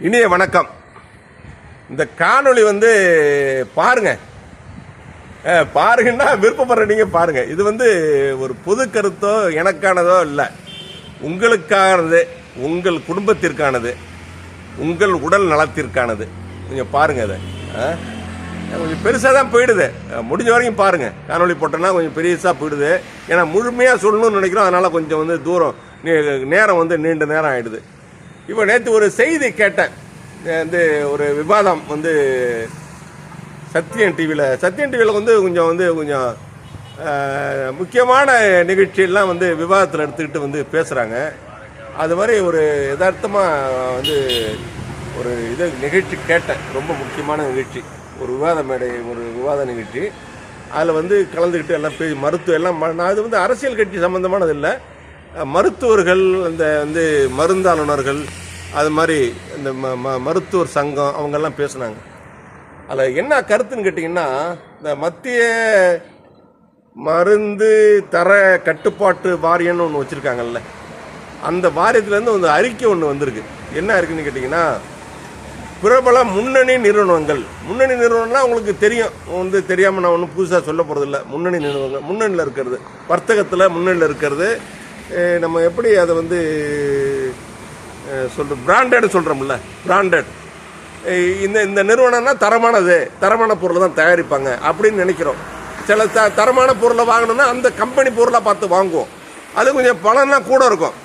இனிய வணக்கம். இந்த காணொளி வந்து பாருங்க. பாருங்கன்னா விருப்பப்படுற நீங்க பாருங்க. இது வந்து ஒரு பொது கருத்தோ எனக்கானதோ இல்லை. உங்களுக்கானது உங்கள் குடும்பத்திற்கானது உங்கள் உடல் நலத்திற்கானது. கொஞ்சம் பாருங்க அதை கொஞ்சம் பெருசாக தான் போயிடுது. முடிஞ்ச வரைக்கும் பாருங்க. காணொலி போட்டோன்னா கொஞ்சம் பெருசாக போயிடுது. ஏன்னா முழுமையாக சொல்லணும்னு நினைக்கிறோம். அதனால கொஞ்சம் வந்து தூரம் நேரம் வந்து நீண்ட நேரம் ஆயிடுது. இப்போ நேற்று ஒரு செய்தி கேட்டேன். வந்து ஒரு விவாதம் வந்து சத்யன் டிவியில் சத்யன் டிவியில் வந்து கொஞ்சம் வந்து கொஞ்சம் முக்கியமான நிகழ்ச்சியெல்லாம் வந்து விவாதத்தில் எடுத்துக்கிட்டு வந்து பேசுகிறாங்க அது மாதிரி ஒரு யதார்த்தமாக வந்து ஒரு இது நிகழ்ச்சி கேட்டேன். ரொம்ப முக்கியமான நிகழ்ச்சி. ஒரு விவாத மேடை ஒரு விவாத நிகழ்ச்சி. அதில் வந்து கலந்துக்கிட்டு எல்லாம் பேசி மருத்துவம் எல்லாம் ம- நான் அது வந்து அரசியல் கட்சி சம்மந்தமானது இல்லை. மருத்துவர்கள் அந்த வந்து மருந்தாளுநர்கள் அது மாதிரி இந்த ம ம- மருத்துவர் சங்கம் அவங்கெல்லாம் பேசுனாங்க. அதில் என்ன கருத்துன்னு கேட்டிங்கன்னா இந்த மத்திய மருந்து தர கட்டுப்பாட்டு வாரியம்னு ஒன்று வச்சுருக்காங்கல்ல அந்த வாரியத்துலேருந்து ஒரு அறிக்கை ஒன்று வந்திருக்கு. என்ன இருக்குன்னு கேட்டிங்கன்னா பிரபல முன்னணி நிறுவனங்கள். முன்னணி நிறுவனம்னா உங்களுக்கு தெரியும். வந்து தெரியாமல் நான் ஒன்றும் புதுசாக சொல்ல போகிறதில்ல முன்னணி நிறுவனங்கள் முன்னணியில் இருக்கிறது வர்த்தகத்தில் முன்னணியில் இருக்கிறது நம்ம எப்படி அதை வந்து சொல்கிற பிராண்டட் சொல்கிறோம்ல பிராண்டட் இந்த இந்த நிறுவனம்னா தரமானது தரமான பொருளை தான் தயாரிப்பாங்க அப்படின்னு நினைக்கிறோம். சில த தரமான பொருளை வாங்கணும்னா அந்த கம்பெனி பொருளை பார்த்து வாங்குவோம். அது கொஞ்சம் பணம்லாம் கூட இருக்கும்.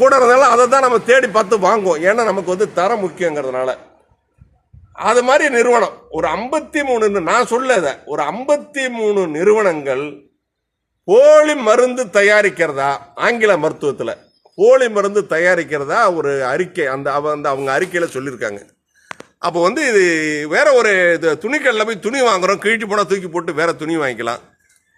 கூட இருந்தாலும் அதை தான் நம்ம தேடி பார்த்து வாங்குவோம். ஏன்னா நமக்கு வந்து தரம் முக்கியங்கிறதுனால. அது மாதிரி நிறுவனம். ஒரு ஐம்பத்தி மூணு நான் சொல்ல ஒரு ஐம்பத்தி மூணு நிறுவனங்கள் போலி மருந்து தயாரிக்கிறதா? ஆங்கில மருத்துவத்தில். போலி மருந்து தயாரிக்கிறதா ஒரு அறிக்கை அந்த அந்த அவங்க அறிக்கையில் சொல்லியிருக்காங்க. அப்போ வந்து இது வேற ஒரு இது துணிக்கடையில் போய் துணி வாங்குறோம் கிழிச்சு போனால் தூக்கி போட்டு வேற துணி வாங்கிக்கலாம்.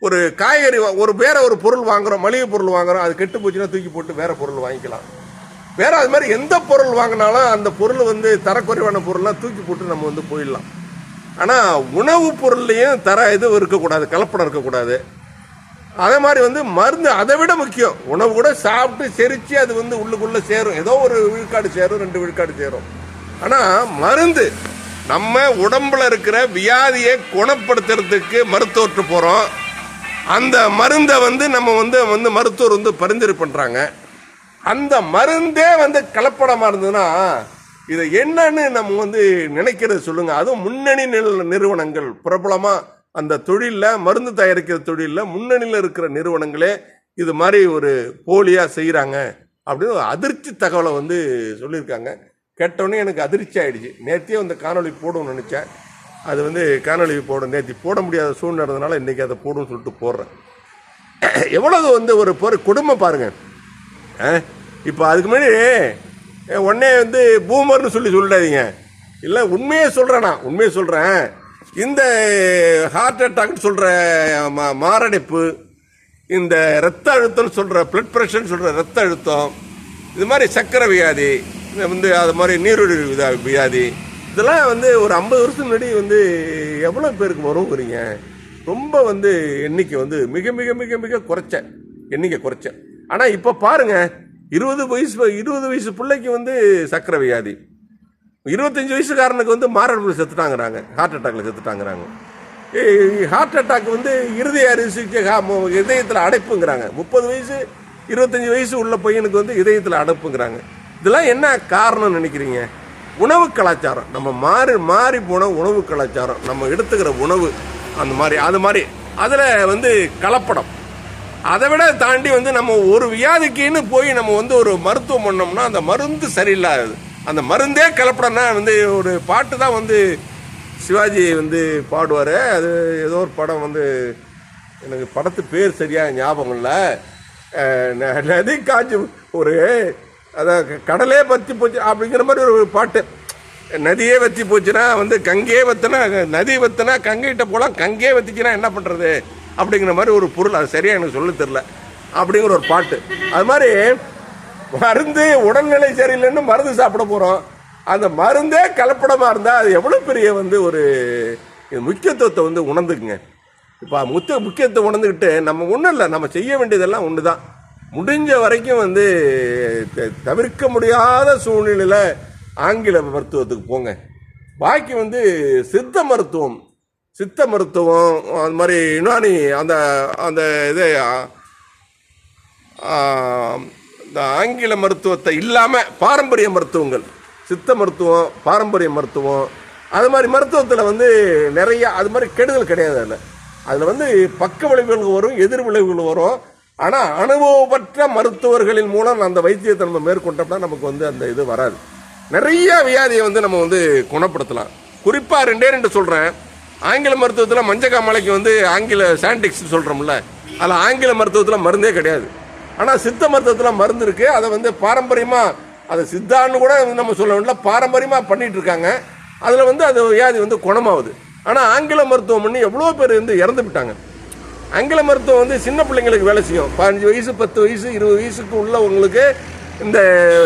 ஒரு காய்கறி வா- ஒரு வேற ஒரு பொருள் வாங்குறோம் மளிகை பொருள் வாங்குறோம் அது கெட்டு போச்சுன்னா தூக்கி போட்டு வேற பொருள் வாங்கிக்கலாம். வேற அது மாதிரி எந்த பொருள் வாங்கினாலும் அந்த பொருள் வந்து தரக்குறைவான பொருள்லாம் தூக்கி போட்டு நம்ம வந்து போயிடலாம். ஆனால் உணவுப் பொருள்லையும் தர இது இருக்கக்கூடாது கலப்படம் இருக்கக்கூடாது. அதே மாதிரி வந்து மருந்து அதை விட முக்கியம். உணவு கூட சாப்பிட்டு செரிச்சு அது வந்து உள்ளுக்குள்ளே சேரும். ஏதோ ஒரு விழுக்காடு சேரும் ரெண்டு விழுக்காடு சேரும். ஆனால் மருந்து நம்ம உடம்புல இருக்கிற வியாதியை குணப்படுத்துறதுக்கு மருத்துவர்கிட்ட போகிறோம் அந்த மருந்தை வந்து நம்ம வந்து வந்து மருத்துவர் வந்து பரிந்துரை பண்ணுறாங்க அந்த மருந்தே வந்து கலப்படமாக இருந்ததுன்னா இதை என்னன்னு நம்ம வந்து நினைக்கிறது சொல்லுங்க. அதுவும் முன்னணி நில- நிறுவனங்கள் பிரபலமாக அந்த தொழிலில் மருந்து தயாரிக்கிற தொழிலில் முன்னணியில் இருக்கிற நிறுவனங்களே இது மாதிரி ஒரு போலியாக செய்கிறாங்க அப்படின்னு ஒரு அதிர்ச்சி தகவலை வந்து சொல்லியிருக்காங்க. கேட்டோடனே எனக்கு அதிர்ச்சி ஆகிடுச்சு நேர்த்தியே அந்த காணொளி போடணும்னு நினச்சேன். அது வந்து காணொலி போட நேற்று போட முடியாத சூழ்நிலை இருந்ததுனால இன்றைக்கி அதை போடும்னு சொல்லிட்டு போடுறேன். எவ்வளவு வந்து ஒரு பொரு கொடுமை பாருங்கள் இப்போ அதுக்கு முன்னாடி உடனே வந்து பூமர்னு சொல்லி சொல்லிடாதீங்க இல்லை உண்மையே சொல்கிறேன் நான். உண்மையை சொல்கிறேன் இந்த ஹார்ட் அட்டாக்னு சொல்கிற மாரடைப்பு இந்த ரத்த அழுத்தம்னு சொல்கிற பிளட் ப்ரெஷர்னு சொல்கிற ரத்த அழுத்தம் இது மாதிரி சக்கரை வியாதி வந்து அது மாதிரி நீரிழிவு வியாதி இதெல்லாம் வந்து ஒரு ஐம்பது வருஷத்துக்கு முன்னாடி வந்து எவ்வளோ பேருக்கு வருங்கிறீங்க ரொம்ப வந்து எண்ணிக்கை வந்து மிக மிக மிக மிக குறைச்ச எண்ணிக்கை குறைச்ச. ஆனால் இப்போ பாருங்கள் இருபது வயசு இருபது வயசு பிள்ளைக்கு வந்து சக்கரை வியாதி. இருபத்தஞ்சி வயசுக்காரனுக்கு வந்து மாரடைப்பு செத்துட்டாங்கிறாங்க. ஹார்ட் அட்டாக்ல செத்துட்டாங்கிறாங்க. ஹார்ட் அட்டாக் வந்து இருதய அரிசிக்கு சிகிச்சை இதயத்தில் அடைப்புங்கிறாங்க. முப்பது வயசு இருபத்தஞ்சு வயசு உள்ள பையனுக்கு வந்து இதயத்தில் அடைப்புங்கிறாங்க. இதெல்லாம் என்ன காரணம்னு நினைக்கிறீங்க? உணவு கலாச்சாரம். நம்ம மாறி மாறி போன உணவு கலாச்சாரம். நம்ம எடுத்துக்கிற உணவு அந்த மாதிரி அது மாதிரி. அதில் வந்து கலப்படம். அதை விட தாண்டி வந்து நம்ம ஒரு வியாதிக்குன்னு போய் நம்ம வந்து ஒரு மருத்துவம் பண்ணோம்னா அந்த மருந்து சரியில்லாது அந்த மருந்தே கலப்படம்னா வந்து ஒரு பாட்டு தான் வந்து சிவாஜி வந்து பாடுவார். அது ஏதோ ஒரு படம் வந்து எனக்கு படத்து பேர் சரியாக ஞாபகம் இல்லை. ந- நதி காஞ்சி ஒரு அதான் கடலே வற்றி போச்சு அப்படிங்கிற மாதிரி ஒரு பாட்டு. நதியே வற்றி போச்சுன்னா வந்து கங்கையே வத்தினா நதி வத்தினா கங்கைகிட்ட போகலாம் கங்கையே வத்திச்சுன்னா என்ன பண்ணுறது அப்படிங்கிற மாதிரி ஒரு பொருள் அது சரியாக எனக்கு சொல்ல தெரில அப்படிங்கிற ஒரு பாட்டு. அது மாதிரி மருந்து உடல்நிலை சரியில்லைன்னு மருந்து சாப்பிட போகிறோம் அந்த மருந்தே கலப்படமாக இருந்தால் அது எவ்வளோ பெரிய வந்து ஒரு முக்கியத்துவத்தை வந்து உணர்ந்துக்குங்க. இப்போ முத்த முக்கியத்துவம் உணர்ந்துக்கிட்டு நம்ம ஒன்றும் இல்லை நம்ம செய்ய வேண்டியதெல்லாம் ஒன்று தான் முடிஞ்ச வரைக்கும் வந்து த- தவிர்க்க முடியாத சூழ்நிலையில் ஆங்கில மருத்துவத்துக்கு போங்க. பாக்கி வந்து சித்த மருத்துவம் சித்த மருத்துவம் அது மாதிரி யுனானி அந்த அந்த இது இந்த ஆங்கில மருத்துவத்தை இல்லாமல் பாரம்பரிய மருத்துவங்கள் சித்த மருத்துவம் பாரம்பரிய மருத்துவம் அது மாதிரி மருத்துவத்தில் வந்து நிறைய அது மாதிரி கெடுதல் கிடையாது அதில். அதில் வந்து பக்க விளைவுகள் வரும் எதிர் விளைவுகள் வரும். ஆனால் அனுபவப்பற்ற மருத்துவர்களின் மூலம் அந்த வைத்தியத்தை நம்ம மேற்கொண்டோம்னா நமக்கு வந்து அந்த இது வராது. நிறைய வியாதியை வந்து நம்ம வந்து குணப்படுத்தலாம். குறிப்பாக ரெண்டே ரெண்டு சொல்கிறேன் ஆங்கில மருத்துவத்தில் மஞ்சக்காமலைக்கு வந்து ஆங்கில சாண்டிக்ஸ் சொல்கிறோம்ல அதில் ஆங்கில மருத்துவத்தில் மருந்தே கிடையாது. ஆனால் சித்த மருத்துவத்தில் மருந்து இருக்குது அதை வந்து பாரம்பரியமாக அதை சித்தான்னு கூட நம்ம சொல்ல வேண்டிய பாரம்பரியமாக பண்ணிட்டு இருக்காங்க. அதில் வந்து அது வியாதி வந்து குணமாகுது. ஆனால் ஆங்கில மருத்துவம் பண்ணி எவ்வளோ பேர் வந்து இறந்து விட்டாங்க. ஆங்கில மருத்துவம் வந்து சின்ன பிள்ளைங்களுக்கு வேலை செய்யும். பதினஞ்சு வயசு பத்து வயசு இருபது வயசுக்கு உள்ளவங்களுக்கு இந்த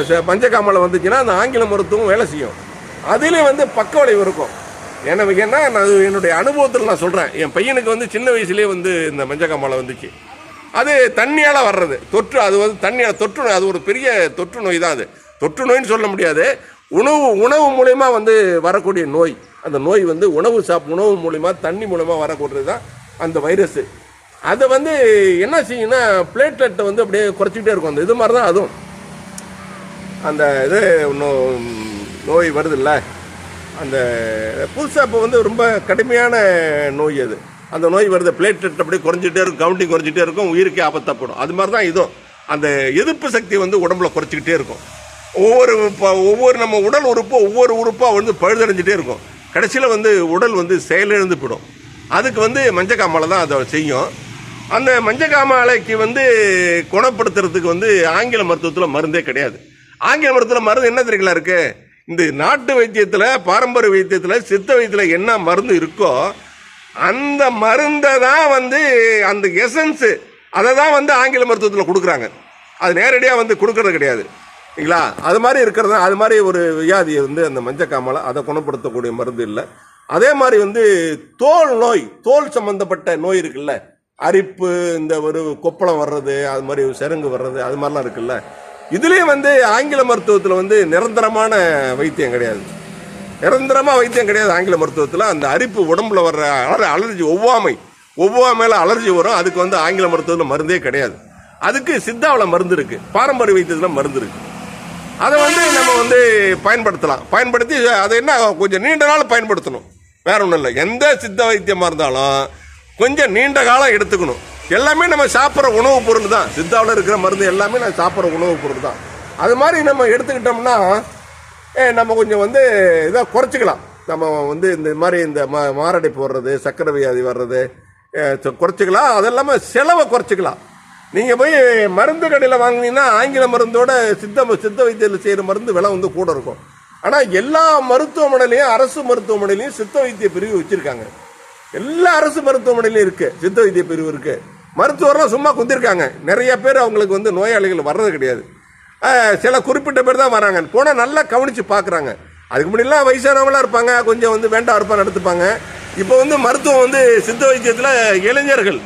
ச- பஞ்சகாமலை வந்துச்சுன்னா அந்த ஆங்கில மருத்துவம் வேலை செய்யும். அதுலேயும் வந்து பக்க விளைவு இருக்கும். ஏன்னா என்ன நான் என்னுடைய அனுபவத்தில் நான் சொல்கிறேன் என் பையனுக்கு வந்து சின்ன வயசுலேயே வந்து இந்த மஞ்சக்காமலை வந்துச்சு. அது தண்ணியால் வர்றது. தொற்று அது வந்து தண்ணியால் தொற்று நோய் அது ஒரு பெரிய தொற்று நோய் தான் அது. தொற்று நோய்னு சொல்ல முடியாது. உணவு உணவு மூலயமா வந்து வரக்கூடிய நோய். அந்த நோய் வந்து உணவு சாப் உணவு மூலிமா தண்ணி மூலமா வரக்கூடியது தான் அந்த வைரஸ். அதை வந்து என்ன செய்யும்னா பிளேட்லெட்டை வந்து அப்படியே குறைச்சிக்கிட்டே இருக்கும். அந்த இது மாதிரி தான் அதுவும். அந்த இது இன்னும் நோய் வருதுல்ல? அந்த புதுசாக இப்போ வந்து ரொம்ப கடுமையான நோய் அது. அந்த நோய் வருது பிளேட்லெட் அப்படியே குறைஞ்சிட்டே இருக்கும் கவுண்டிங் குறைஞ்சிட்டே இருக்கும் உயிருக்கே ஆபத்தப்படும். அது மாதிரி தான் இதுவும். அந்த எதிர்ப்பு சக்தி வந்து உடம்புல குறைச்சிக்கிட்டே இருக்கும். ஒவ்வொரு ஒவ்வொரு நம்ம உடல் உறுப்பு ஒவ்வொரு உறுப்பாக வந்து பழுதடைஞ்சிட்டே இருக்கும். கடைசியில் வந்து உடல் வந்து செயலிழந்து போயிடும். அதுக்கு வந்து மஞ்சக்காமலை தான் அதை செய்யும். அந்த மஞ்சக்காமலைக்கு வந்து குணப்படுத்துறதுக்கு வந்து ஆங்கில மருத்துவத்தில் மருந்தே கிடையாது. ஆங்கில மருத்துவத்தில் மருந்து என்ன தெரியுங்களா இருக்குது இந்த நாட்டு வைத்தியத்தில் பாரம்பரிய வைத்தியத்தில் சித்த வைத்தியத்தில் என்ன மருந்து இருக்கோ அந்த மருந்தை தான் வந்து அந்த எசன்ஸு அதை தான் வந்து ஆங்கில மருத்துவத்தில் கொடுக்குறாங்க. அது நேரடியாக வந்து கொடுக்கறது கிடையாது. இல்லைங்களா? அது மாதிரி இருக்கிறது அது மாதிரி ஒரு வியாதியை வந்து அந்த மஞ்சக்காமலை அதை குணப்படுத்தக்கூடிய மருந்து இல்லை. அதே மாதிரி வந்து தோல் நோய் தோல் சம்மந்தப்பட்ட நோய் இருக்குல்ல? அரிப்பு இந்த ஒரு கொப்பளம் வர்றது அது மாதிரி செருங்கு வர்றது அது மாதிரிலாம் இருக்குல்ல? இதுலேயும் வந்து ஆங்கில மருத்துவத்தில் வந்து நிரந்தரமான வைத்தியம் கிடையாது. நிரந்தரமாக வைத்தியம் கிடையாது ஆங்கில மருத்துவத்தில். அந்த அரிப்பு உடம்புல வர்ற அலர் அலர்ஜி ஒவ்வாமை ஒவ்வாமையில் அலர்ஜி வரும். அதுக்கு வந்து ஆங்கில மருத்துவத்தில் மருந்தே கிடையாது. அதுக்கு சித்தாவில் மருந்து இருக்கு. பாரம்பரிய வைத்தியத்தில் மருந்து இருக்கு. அதை வந்து நம்ம வந்து பயன்படுத்தலாம். பயன்படுத்தி அதை என்ன கொஞ்சம் நீண்ட நாள் பயன்படுத்தணும். வேற ஒன்றும் இல்லை. எந்த சித்த வைத்தியமாக இருந்தாலும் கொஞ்சம் நீண்ட காலம் எடுத்துக்கணும். எல்லாமே நம்ம சாப்பிட்ற உணவுப் பொருள் தான். சித்தாவில் இருக்கிற மருந்து எல்லாமே நான் சாப்பிட்ற உணவுப் பொருள் தான். அது மாதிரி நம்ம எடுத்துக்கிட்டோம்னா நம்ம கொஞ்சம் வந்து இதை குறைச்சிக்கலாம். நம்ம வந்து இந்த மாதிரி இந்த மா மாரடைப்பு வர்றது சக்கரை வியாதி வர்றது குறைச்சிக்கலாம். அது இல்லாமல் செலவை குறைச்சிக்கலாம். நீங்கள் போய் மருந்து கடையில் வாங்குனீங்கன்னா ஆங்கில மருந்தோட சித்த சித்த வைத்தியத்தில் செய்கிற மருந்து விலை வந்து கூட இருக்கும். ஆனால் எல்லா மருத்துவமனையிலையும் அரசு மருத்துவமனையிலையும் சித்த வைத்திய பிரிவு வச்சுருக்காங்க. எல்லா அரசு மருத்துவமனையிலையும் இருக்குது சித்த வைத்திய பிரிவு இருக்குது மருத்துவர்லாம் சும்மா குந்திருக்காங்க. நிறைய பேர் அவங்களுக்கு வந்து நோயாளிகள் வர்றது கிடையாது. சில குறிப்பிட்ட பேர் தான் வராங்க. போனால் நல்லா கவனித்து பார்க்குறாங்க அதுக்கு முன்னாடிலாம் வயசானவங்களாம் இருப்பாங்க கொஞ்சம் வந்து வேண்டாம் அறுப்பாக நடத்துப்பாங்க இப்போ வந்து மருத்துவம் வந்து சித்த வைத்தியத்தில் இளைஞர்கள்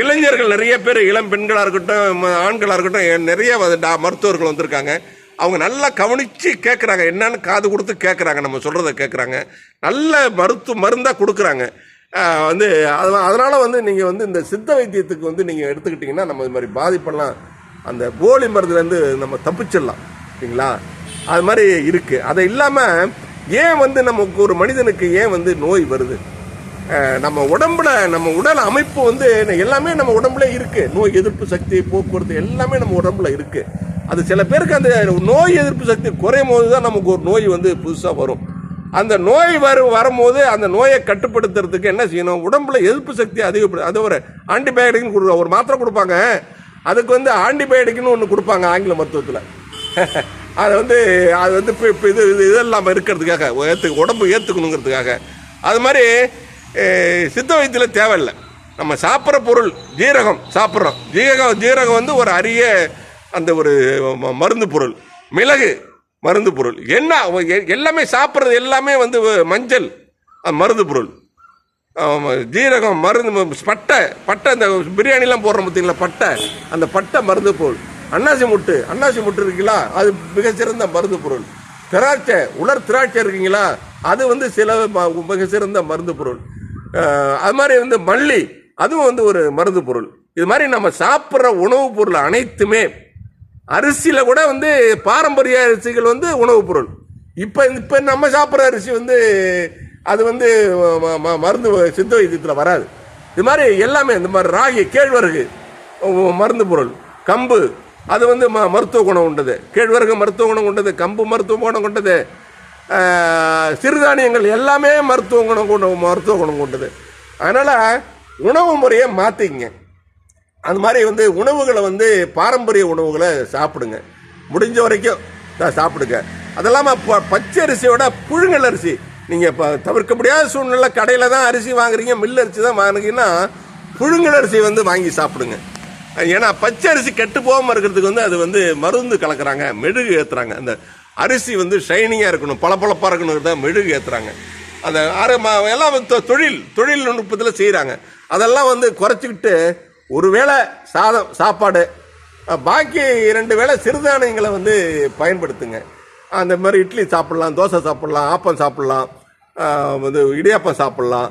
இளைஞர்கள் நிறைய பேர் இளம் பெண்களாக இருக்கட்டும் ஆண்களாக இருக்கட்டும் நிறைய டா- மருத்துவர்கள் வந்திருக்காங்க. அவங்க நல்லா கவனித்து கேட்குறாங்க என்னன்னு காது கொடுத்து கேட்குறாங்க நம்ம சொல்கிறத கேட்குறாங்க நல்ல மருத்துவ மருந்தாக கொடுக்குறாங்க. வந்து அதனால் வந்து நீங்கள் வந்து இந்த சித்த வைத்தியத்துக்கு வந்து நீங்கள் எடுத்துக்கிட்டிங்கன்னா நம்ம இது மாதிரி பாதிப்பெல்லாம் அந்த போலி மருந்துலேருந்து நம்ம தப்பிச்சிடலாம் சரிங்களா? அது மாதிரி இருக்குது அதை இல்லாமல் ஏன் வந்து நமக்கு ஒரு மனிதனுக்கு ஏன் வந்து நோய் வருது? நம்ம உடம்புல நம்ம உடல் அமைப்பு வந்து எல்லாமே நம்ம உடம்புல இருக்குது நோய் எதிர்ப்பு சக்தி போக்குவரத்து எல்லாமே நம்ம உடம்புல இருக்குது அது சில பேருக்கு அந்த நோய் எதிர்ப்பு சக்தி குறையும் போது தான் நமக்கு ஒரு நோய் வந்து புதுசாக வரும். அந்த நோய் வரும் வரும்போது அந்த நோயை கட்டுப்படுத்துறதுக்கு என்ன செய்யணும்? உடம்புல எதிர்ப்பு சக்தி அதிகப்படு அது ஒரு ஆன்டிபயோட்டிக்னு கொடுக்குற ஒரு மாத்திரை கொடுப்பாங்க. அதுக்கு வந்து ஆன்டிபயோட்டிக்னு ஒன்று கொடுப்பாங்க ஆங்கில மருத்துவத்தில். அது வந்து அது வந்து இப்போ இப்போ இது இது இதெல்லாம் இருக்கிறதுக்காக ஏற்று உடம்பு ஏற்றுக்கணுங்கிறதுக்காக அது மாதிரி சித்த வைத்தியில் தேவையில்லை. நம்ம சாப்பிட்ற பொருள் ஜீரகம் சாப்பிட்றோம். ஜீரகம் ஜீரகம் வந்து ஒரு அரிய அந்த ஒரு மருந்து பொருள். மிளகு மருந்து பொருள். என்ன எ- எல்லாமே சாப்பிட்றது எல்லாமே வந்து மஞ்சள் மருந்து பொருள். ஜீரகம் மருந்து பட்டை பட்டை இந்த பிரியாணிலாம் போடுறோம் பார்த்தீங்களா? பட்டை. அந்த பட்டை மருந்து பொருள். அன்னாசி முட்டு அன்னாசி முட்டு இருக்குங்களா? அது மிகச்சிறந்த மருந்து பொருள். திராட்சை உலர் திராட்சை இருக்கீங்களா? அது வந்து சில ம- மருந்து பொருள். அது மாதிரி வந்து மல்லி அதுவும் வந்து ஒரு மருந்து பொருள். இது மாதிரி நம்ம சாப்பிட்ற உணவுப் பொருள் அனைத்துமே அரிசியில் கூட வந்து பாரம்பரிய அரிசிகள் வந்து உணவுப் பொருள். இப்போ இப்போ நம்ம சாப்பிட்ற அரிசி வந்து அது வந்து ம- ம- மருந்து சித்த வைத்தியத்தில் வராது. இது மாதிரி எல்லாமே இந்த மாதிரி ராகி கேழ்வரகு மருந்து பொருள் கம்பு அது வந்து ம மருத்துவ குணம் கொண்டது கேழ்வரகு மருத்துவ குணம் கொண்டது கம்பு மருத்துவ குணம் கொண்டது சிறுதானியங்கள் எல்லாமே மருத்துவ குணம் கொண்ட மருத்துவ குணம் கொண்டது. அதனால் உணவு முறையை மாற்றிக்கங்க அது மாதிரி வந்து உணவுகளை வந்து பாரம்பரிய உணவுகளை சாப்பிடுங்க. முடிஞ்ச வரைக்கும் சாப்பிடுங்க. அது இல்லாமல் ப பச்சை அரிசியோட புழுங்கல் அரிசி. நீங்கள் இப்போ தவிர்க்க முடியாத சூழ்நிலை கடையில் தான் அரிசி வாங்குறீங்க மில் அரிசி தான் வாங்குறீங்கன்னா புழுங்கல் அரிசி வந்து வாங்கி சாப்பிடுங்க. ஏன்னா பச்சை அரிசி கெட்டு போகாமல் இருக்கிறதுக்கு வந்து அது வந்து மருந்து கலக்குறாங்க மெழுகு ஏற்றுறாங்க அந்த அரிசி வந்து ஷைனிங்காக இருக்கணும் பளபளப்பாக இருக்கணும் தான் மெழுகு ஏற்றுறாங்க அந்த அரை ம- எல்லாம் வந்து தொ- தொழில் தொழில்நுட்பத்தில் செய்கிறாங்க அதெல்லாம் வந்து குறைச்சிக்கிட்டு ஒரு வேளை சாதம் சாப்பாடு பாக்கி ரெண்டு வேளை சிறுதானியங்களை வந்து பயன்படுத்துங்க. அந்த மாதிரி இட்லி சாப்பிட்லாம் தோசை சாப்பிட்லாம் ஆப்பம் சாப்பிட்லாம் வந்து இடியாப்பம் சாப்பிட்லாம்.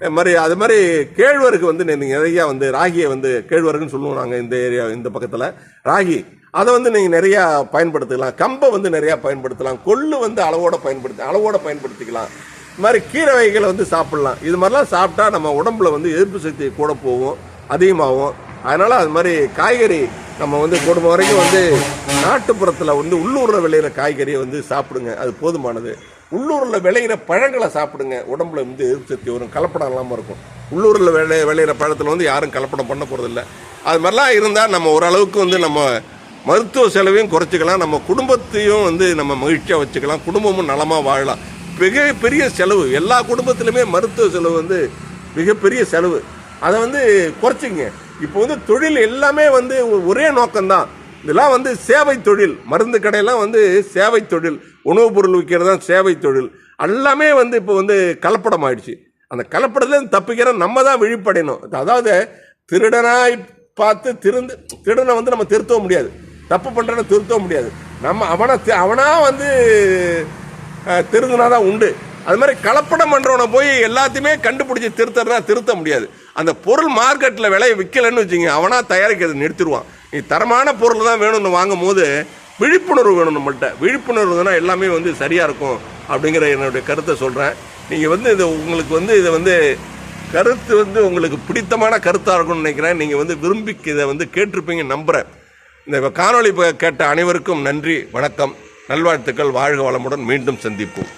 இது மாதிரி அது மாதிரி கேழ்வரகு வந்து நீங்கள் நிறையா வந்து ராகியை வந்து கேழ்வரகுன்னு சொல்லுவோம் நாங்கள் இந்த ஏரியா இந்த பக்கத்தில். ராகி அதை வந்து நீங்கள் நிறையா பயன்படுத்திக்கலாம். கம்பை வந்து நிறையா பயன்படுத்தலாம். கொள்ளு வந்து அளவோட பயன்படுத்தி அளவோட பயன்படுத்திக்கலாம். இது மாதிரி கீரை வகைகளை வந்து சாப்பிட்லாம். இது மாதிரிலாம் சாப்பிட்டா நம்ம உடம்புல வந்து எதிர்ப்பு சக்தி கூட போகும் அதிகமாகும். அதனால் அது மாதிரி காய்கறி நம்ம வந்து குடும்பம் வரைக்கும் வந்து நாட்டுப்புறத்தில் வந்து உள்ளூரில் விளையிற காய்கறியை வந்து சாப்பிடுங்க. அது போதுமானது. உள்ளூரில் விளையிற பழங்களை சாப்பிடுங்க. உடம்புல வந்து எதிர்ப்பு சக்தி வரும். கலப்படம் இல்லாமல் இருக்கும். உள்ளூரில் விளை விளையிற பழத்தில் வந்து யாரும் கலப்படம் பண்ண போகிறதில்ல அது மாதிரிலாம் இருந்தால் நம்ம ஓரளவுக்கு வந்து நம்ம மருத்துவ செலவையும் குறைச்சிக்கலாம். நம்ம குடும்பத்தையும் வந்து நம்ம மகிழ்ச்சியாக வச்சுக்கலாம். குடும்பமும் நலமாக வாழலாம். மிக பெரிய செலவு. எல்லா குடும்பத்திலுமே மருத்துவ செலவு வந்து மிகப்பெரிய செலவு. அதை வந்து குறைச்சிங்க இப்போ வந்து தொழில் எல்லாமே வந்து ஒரே நோக்கம்தான். இதெல்லாம் வந்து சேவை தொழில். மருந்து கடையெல்லாம் வந்து சேவை தொழில். உணவுப் பொருள் விற்கிறது தான் சேவை தொழில். எல்லாமே வந்து இப்போ வந்து கலப்படம் ஆயிடுச்சு அந்த கலப்படத்துலேருந்து தப்பிக்கிற நம்ம தான் விழிப்படையணும். அதாவது திருடனாய் பார்த்து திருந்து திருடனை வந்து நம்ம திருத்தவும் முடியாது. தப்பு பண்ணுறனை திருத்தவும் முடியாது. நம்ம அவனை அவனாக வந்து திருந்தினா தான் உண்டு. அது மாதிரி கலப்படம் பண்ணுறவனை போய் எல்லாத்தையுமே கண்டுபிடிச்சி திருத்தறனா திருத்த முடியாது. அந்த பொருள் மார்க்கெட்டில் விலையை விற்கலைன்னு வச்சுங்க அவனாக தயாரிக்கிறது நிறுத்திடுவான். நீ தரமான பொருள் தான் வேணும்னு வாங்கும் போது விழிப்புணர்வு வேணும் நம்மள்கிட்ட விழிப்புணர்வு தான் எல்லாமே வந்து சரியாக இருக்கும் அப்படிங்கிற என்னுடைய கருத்தை சொல்கிறேன் நீங்கள் வந்து இது உங்களுக்கு வந்து இதை வந்து கருத்து வந்து உங்களுக்கு பிடித்தமான கருத்தாக இருக்கும்னு நினைக்கிறேன். நீங்கள் வந்து விரும்பி இதை வந்து கேட்டிருப்பீங்க நம்புகிறேன் இந்த காணொளி கேட்ட அனைவருக்கும் நன்றி வணக்கம். நல்வாழ்த்துக்கள் வாழ்க வளமுடன் மீண்டும் சந்திப்போம்.